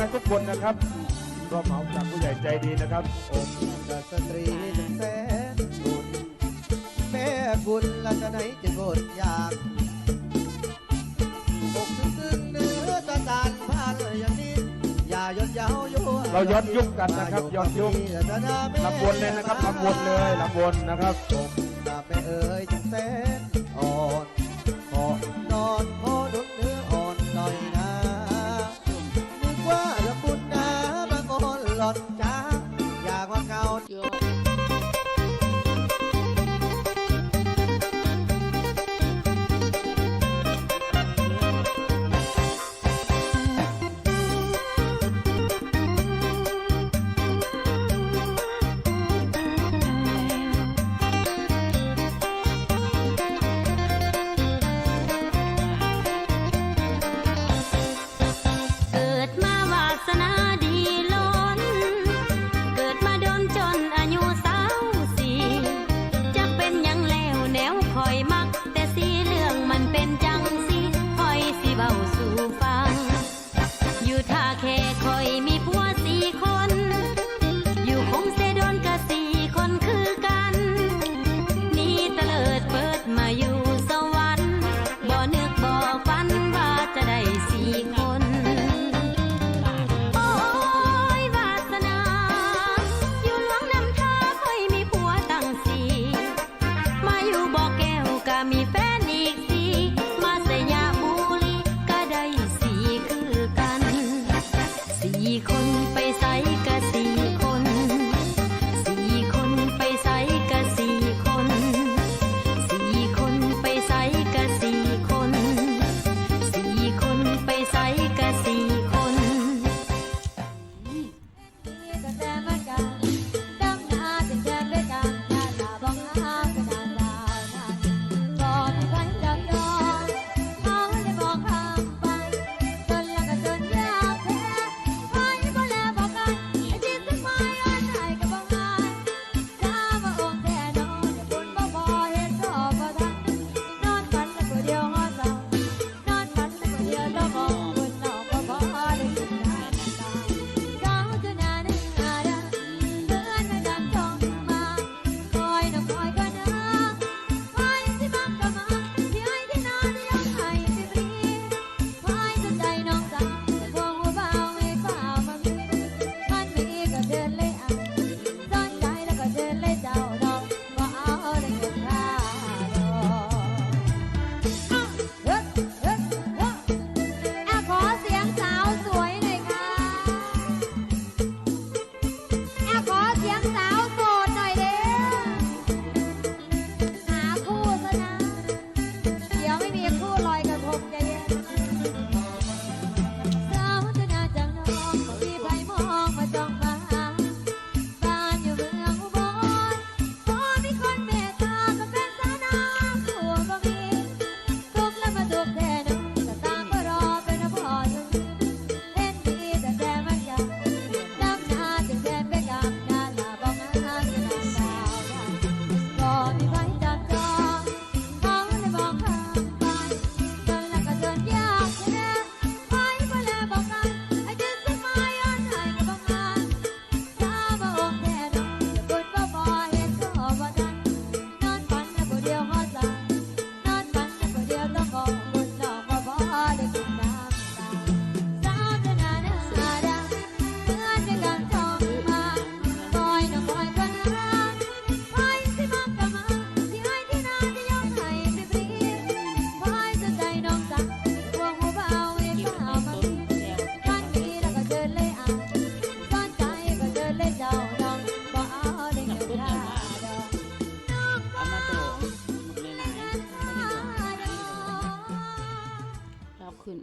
กันทุกคนนะครับก็เหมาจากผู้ใหญ่ใจดีนะครับองค์กสตรีจึงแสนคนแม่คุณละจะไหนจะกดอยากอกซึ้งเนื้อตาตานพานเลยอย่างนี้อย่ายดยาวยุ่วเราย้อนยุคกันนะครับย้อนยุคลำบนเลยนะครับลำบนเลยลำบนนะครับองค์แม่เอ๋ยถึงแสนอ่อนขอนอน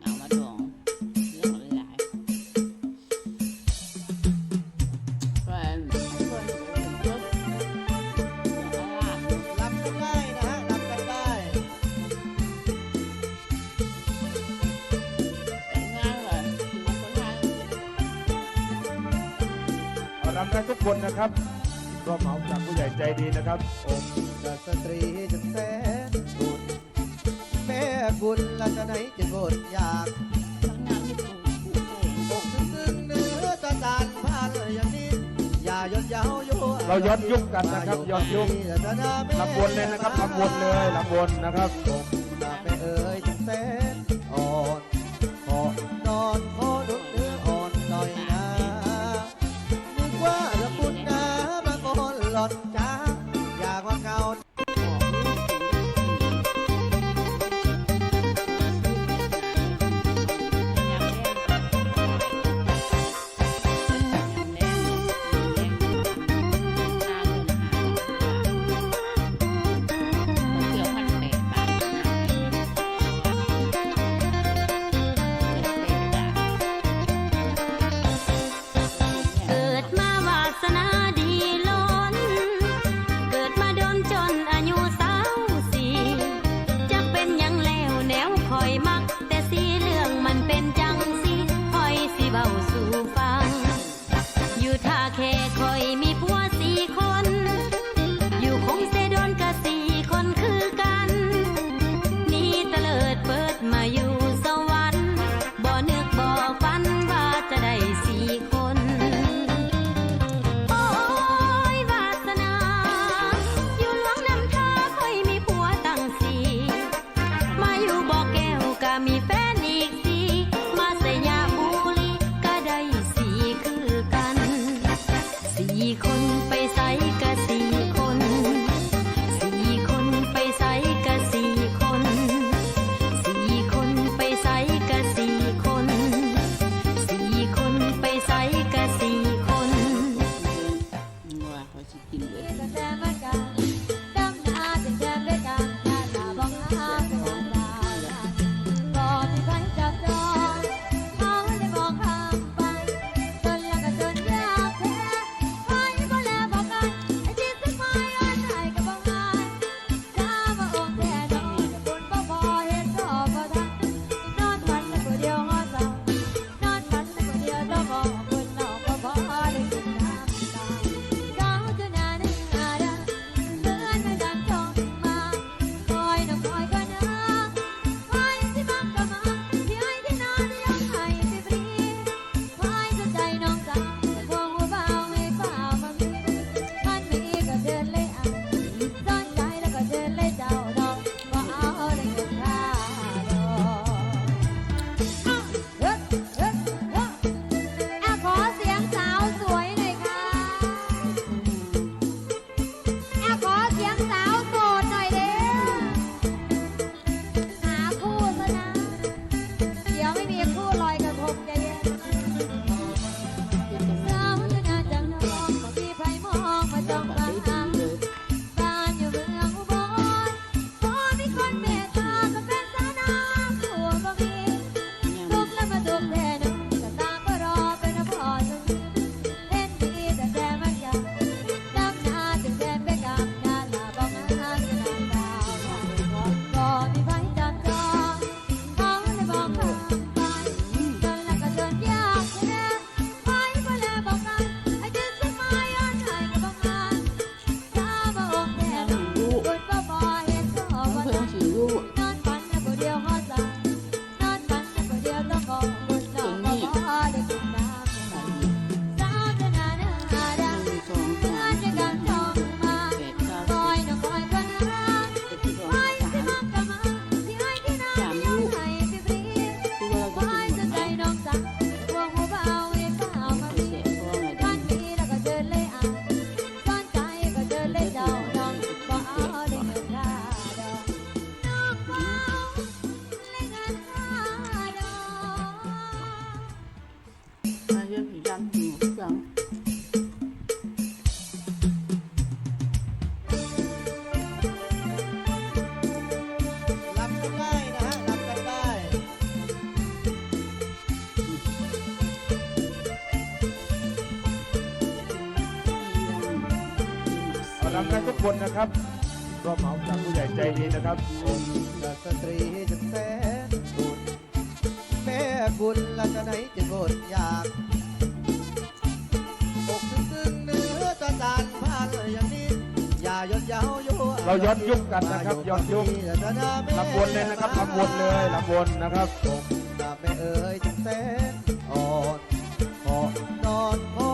เอามาดองเรื่องหลายๆแฟรับกันได้นะฮะ รักันได้ แต่งงานเลยมาคนไทยเอารำได้ทุกคนนะครับก็เหมาจากผู้ใหญ่ใจดีนะครับอมค์กตริจะแสนบุญแม่กุลลัตนัย ดอยากเรางยดยุ่วอนยุคกันนะครับย้อนยุคลำบนเลยนะครับลำบนเลยลำบนนะครับ นะครับ ก็เหมาจากผู้ใหญ่ใจดีนะครับองค์กสตรีจะแสนสุดแม่คุณละจะไหนจะบดอยากอกซึ้งเนื้อตะตานผ่านอย่างนี้ อย่ายอดยาวโยเราย้อนยุ่งกันนะครับย้อนยุ่งลำวนเลยนะครับลำวนเลยลำวนนะครับแม่เอ๋ยจึงแสนอ่อนขอนอน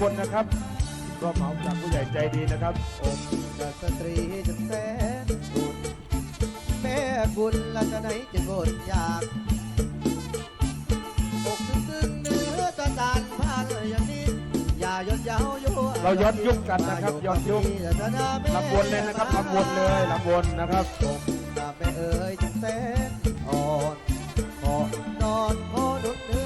กันทุกคนนะครับ ก็เหมาจากผู้ใหญ่ใจดีนะครับอกจากสตรีจนแสนสุดแม่คุณละจะไหนจะงดอยากอกซึ้งๆเนื้อตะการผ่านอย่างนี้ อย่าย้อนเย้ายั่วเราย้อนยุคกันนะครับย้อนยุคลำวนเลยนะครับลำวนเลยลำวนนะครับผมตาแม่เอ๋ยจึงแสนอ่อนขอนอนขอดุดเนื้อ